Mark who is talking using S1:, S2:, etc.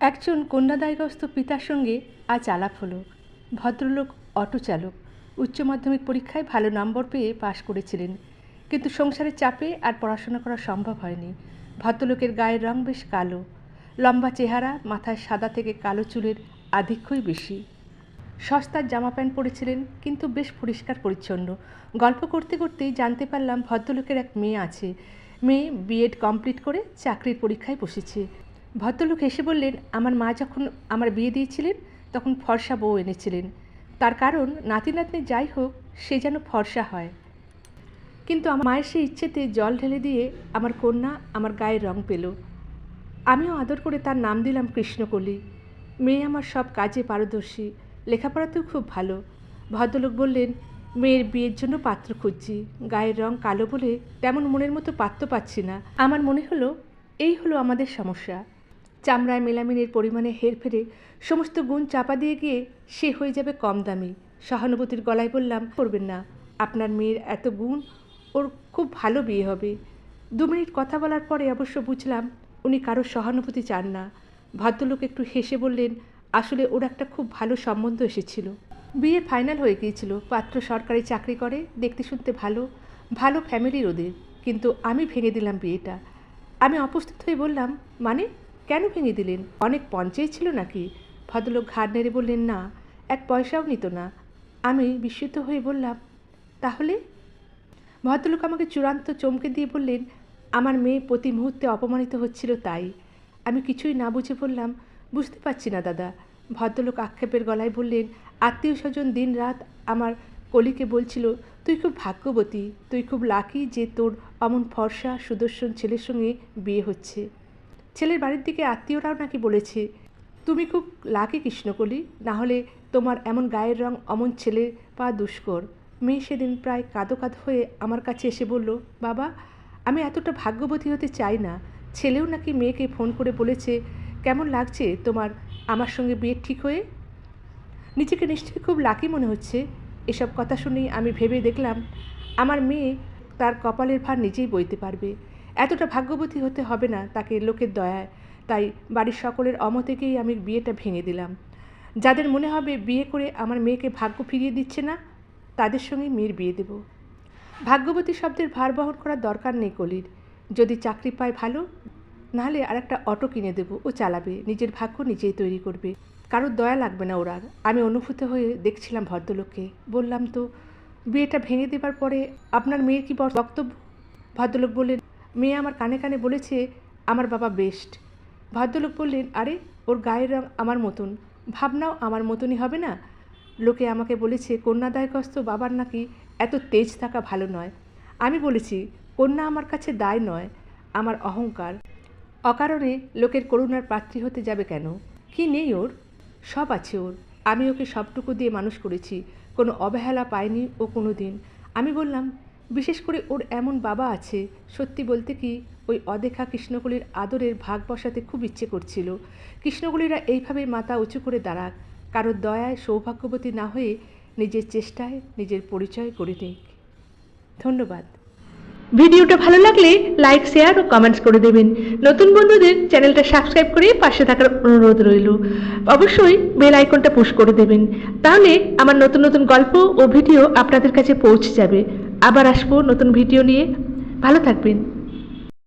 S1: একজন কন্যাদায়গ্রস্ত পিতার সঙ্গে আজ আলাপ হলো। ভদ্রলোক, অটো চালক। উচ্চ মাধ্যমিক পরীক্ষায় ভালো নম্বর পেয়ে পাশ করেছিলেন। কিন্তু সংসারের চাপে আর পড়াশোনা করা সম্ভব হয়নি। ভদ্রলোকের গায়ের রং বেশ কালো। লম্বা চেহারা, মাথায় সাদা থেকে কালো চুলের আধিক্যই বেশি। সস্তার জামা প্যান্ট পরেছিলেন, কিন্তু বেশ পরিষ্কার পরিচ্ছন্ন। গল্প করতে করতেই জানতে পারলাম ভদ্রলোকের এক মেয়ে আছে। মেয়ে বিএড কমপ্লিট করে চাকরির পরীক্ষায় বসেছে। ভদ্রলোক এসে বললেন, আমার মা যখন আমার বিয়ে দিয়েছিলেন, তখন ফর্সা বউ এনেছিলেন। তার কারণ নাতি নাতনি যাই হোক, সে যেন ফর্সা হয়। কিন্তু আমার মায়ের সেই ইচ্ছেতে জল ঢেলে দিয়ে আমার কন্যা আমার গায়ের রং পেল। আমিও আদর করে তার নাম দিলাম কৃষ্ণকলি। মেয়ে আমার সব কাজে পারদর্শী, লেখাপড়াতেও খুব ভালো। ভদ্রলোক বললেন, মেয়ের বিয়ের জন্য পাত্র খুঁজছি। গায়ের রং কালো বলে তেমন মনের মতো পাত্র পাচ্ছি না। আমার মনে হলো, এই হলো আমাদের সমস্যা। চামড়ায় মেলামিনের পরিমাণে হেরফেরে সমস্ত গুণ চাপা দিয়ে গিয়ে সে হয়ে যাবে কম দামি। সহানুভূতির গলায় বললাম, করবেন না। আপনার মেয়ের এত গুণ, ওর খুব ভালো বিয়ে হবে দু মিনিট কথা বলার পরে অবশ্য বুঝলাম, উনি কারোর সহানুভূতি চান না। ভদ্রলোক একটু হেসে বললেন, আসলে ওর একটা খুব ভালো সম্বন্ধ এসেছিল। বিয়ে ফাইনাল হয়ে গিয়েছিল। পাত্র সরকারি চাকরি করে, দেখতে শুনতে ভালো ভালো ফ্যামিলির ওদের। কিন্তু আমি ভেঙে দিলাম বিয়েটা। আমি অপ্রস্তুত হয়ে বললাম মানে? কেন ভেঙে দিলেন? অনেক পঞ্চায়েত ছিল নাকি? ভদ্রলোক ঘাড় নেড়ে বললেন, না, এক পয়সাও নিত না। আমি বিস্মিত হয়ে বললাম, তাহলে? ভদ্রলোক আমাকে চূড়ান্ত চমকে দিয়ে বললেন, আমার মেয়ে প্রতি মুহূর্তে অপমানিত হচ্ছিল তাই। আমি কিছুই না বুঝে বললাম, বুঝতে পারছি না দাদা। ভদ্রলোক আক্ষেপের গলায় বললেন, আত্মীয় স্বজন দিন রাত আমার কলিকে বলছিল, তুই খুব ভাগ্যবতী, তুই খুব লাকি যে তোর অমন ফর্সা সুদর্শন ছেলের সঙ্গে বিয়ে হচ্ছে। ছেলের বাড়ির দিকে আত্মীয়রাও নাকি বলেছে, তুমি খুব লাকি কৃষ্ণকলি, না হলে তোমার এমন গায়ের রং অমন ছেলে পা দুষ্কর। মেয়ে সেদিন প্রায় কাঁদো কাঁদো হয়ে আমার কাছে এসে বলল, বাবা, আমি এতটা ভাগ্যবতী হতে চাই না। ছেলেও নাকি মেয়েকে ফোন করে বলেছে, কেমন লাগছে তোমার আমার সঙ্গে বিয়ে ঠিক হয়ে? নিজেকে নিশ্চয়ই খুব লাকি মনে হচ্ছে। এসব কথা শুনেই আমি ভেবে দেখলাম, আমার মেয়ে তার কপালের ভার নিজেই বইতে পারবে। এতটা ভাগ্যবতী হতে হবে না তাকে লোকের দয়ায়। তাই বাড়ির সকলের অমতেকেই আমি বিয়েটা ভেঙে দিলাম। যাদের মনে হবে বিয়ে করে আমার মেয়েকে ভাগ্য ফিরিয়ে দিচ্ছে না, তাদের সঙ্গে মেয়ের বিয়ে দেব। ভাগ্যবতী শব্দের ভার বহন করার দরকার নেই কলির। যদি চাকরি পায় ভালো, নাহলে আর একটা অটো কিনে দেবো ও চালাবে। নিজের ভাগ্য নিজেই তৈরি করবে। কারোর দয়া লাগবে না ওর আর আমি অনুভূত হয়ে দেখছিলাম ভদ্রলোককে। বললাম তো, বিয়েটা ভেঙে দেবার পরে আপনার মেয়ের কি বক্তব্য? ভদ্রলোক বললেন মেয়ে আমার কানে কানে বলেছে, আমার বাবা বেস্ট। ভদ্রলোক বললেন, আরে, ওর গায়ের রং আমার মতন। ভাবনাও আমার মতনই হবে না? লোকে আমাকে বলেছে কন্যাদায়গ্রস্ত বাবার নাকি এত তেজ থাকা ভালো নয়। আমি বলেছি, কন্যা আমার কাছে দায় নয়, আমার অহংকার। অকারণে লোকের করুণার পাত্রী হতে যাবে কেন? কি নেই ওর? সব আছে ওর। আমি ওকে সবটুকু দিয়ে মানুষ করেছি। কোনো অবহেলা পায়নি ও কোনো দিন আমি বললাম বিশেষ করে ওর এমন বাবা আছে, সত্যি বলতে কি, ওই অদেখা কৃষ্ণকলির আদরের ভাগ বসাতে খুব ইচ্ছে করছিল। কৃষ্ণকলিরা এইভাবে মাথা উঁচু করে দাঁড়াক, কারোর দয়ায় সৌভাগ্যবতী না হয়ে নিজের চেষ্টায় নিজের পরিচয় করে নিক। ধন্যবাদ। ভিডিওটা ভালো লাগলে লাইক, শেয়ার ও কমেন্টস করে দেবেন। নতুন বন্ধুদের চ্যানেলটা সাবস্ক্রাইব করে পাশে থাকার অনুরোধ রইল। অবশ্যই বেল আইকনটা পুশ করে দেবেন। তাহলে আমার নতুন নতুন গল্প ও ভিডিও আপনাদের কাছে পৌঁছে যাবে। আবার আসব নতুন ভিডিও নিয়ে। ভালো থাকবেন।